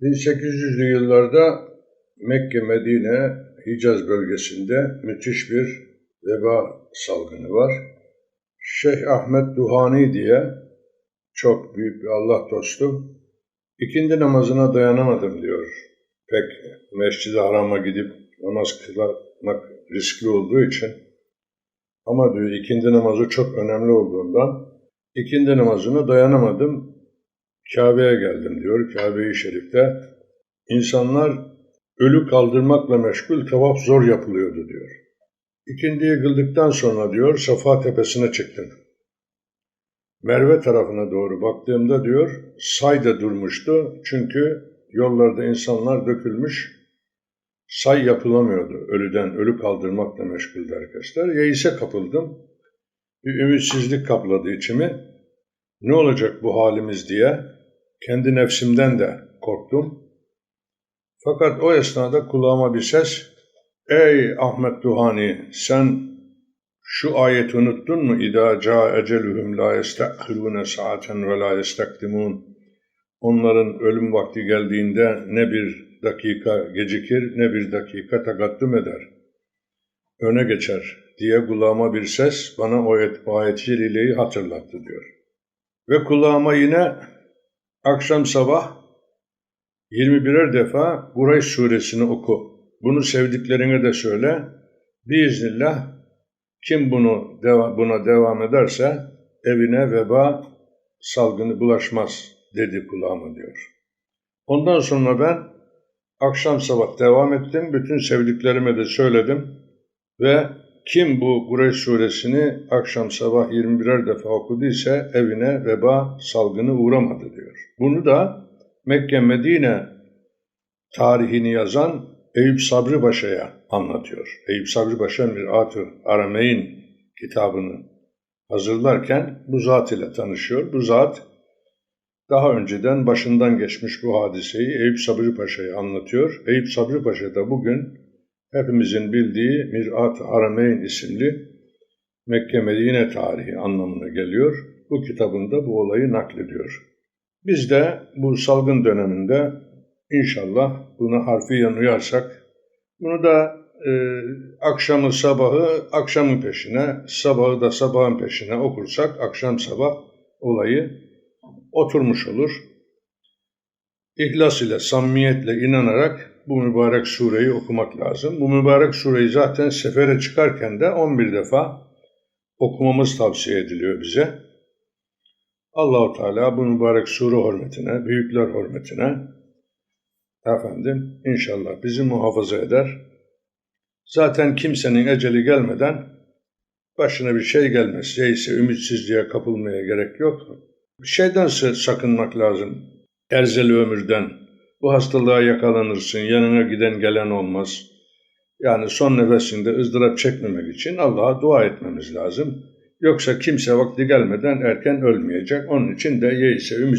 1800'lü yıllarda Mekke, Medine, Hicaz bölgesinde müthiş bir veba salgını var. Şeyh Ahmet Duhani diye çok büyük bir Allah dostu ikindi namazına dayanamadım diyor. Pek Mescid-i Haram'a gidip namaz kılmak riskli olduğu için ama diyor ikindi namazı çok önemli olduğundan ikindi namazına dayanamadım. Kabe'ye geldim diyor. Kabe-i Şerif'te insanlar ölü kaldırmakla meşgul tavaf zor yapılıyordu diyor. İkindiyi kıldıktan sonra diyor Safa tepesine çıktım. Merve tarafına doğru baktığımda diyor say da durmuştu. Çünkü yollarda insanlar dökülmüş. Say yapılamıyordu. Ölüden ölü kaldırmakla meşguldü arkadaşlar. Yeise kapıldım. Bir ümitsizlik kapladı içimi. Ne olacak bu halimiz diye kendi nefsimden de korktum. Fakat o esnada kulağıma bir ses, Ey Ahmet Duhani sen şu ayeti unuttun mu? İdâ câ eceluhum lâ yestekhirûne saaten ve lâ yestekdimûn. Onların ölüm vakti geldiğinde ne bir dakika gecikir ne bir dakika takaddüm eder. Öne geçer diye kulağıma bir ses bana o ayet, o ayet celileyi hatırlattı diyor. Ve kulağıma yine akşam sabah 21'er defa Kureyş suresini oku. Bunu sevdiklerine de söyle. Biiznillah kim bunu buna devam ederse evine veba salgını bulaşmaz dedi kulağıma diyor. Ondan sonra ben akşam sabah devam ettim. Bütün sevdiklerime de söyledim. Ve kim bu Kureyş suresini akşam sabah 21'er defa okuduysa evine veba salgını uğramadı diyor. Bunu da Mekke Medine tarihini yazan Eyüp Sabri Paşa'ya anlatıyor. Eyüp Sabri Paşa Mirat-ı Arameyn kitabını hazırlarken bu zat ile tanışıyor. Bu zat daha önceden başından geçmiş bu hadiseyi Eyüp Sabri Paşa'ya anlatıyor. Eyüp Sabri Paşa da bugün hepimizin bildiği Mirat-ı Arameyn isimli Mekke Medine tarihi anlamına geliyor. Bu kitabında bu olayı naklediyor. Biz de bu salgın döneminde inşallah buna harfiyen uyarsak, bunu da e, akşamı sabahı akşamın peşine, sabahı da sabahın peşine okursak akşam sabah olayı oturmuş olur. İhlas ile, samimiyetle inanarak bu mübarek sureyi okumak lazım. Bu mübarek sureyi zaten sefere çıkarken de 11 defa okumamız tavsiye ediliyor bize. Allahu Teala bu mübarek sure hürmetine, büyükler hürmetine efendim inşallah bizi muhafaza eder. Zaten kimsenin eceli gelmeden başına bir şey gelmez. Şeyse ümitsizliğe kapılmaya gerek yok. Şeyden sakınmak lazım. Erzeli ömürden. Bu hastalığa yakalanırsın, yanına giden gelen olmaz. Yani son nefesinde ızdırap çekmemek için Allah'a dua etmemiz lazım. Yoksa kimse vakti gelmeden erken ölmeyecek. Onun için de yeise ümit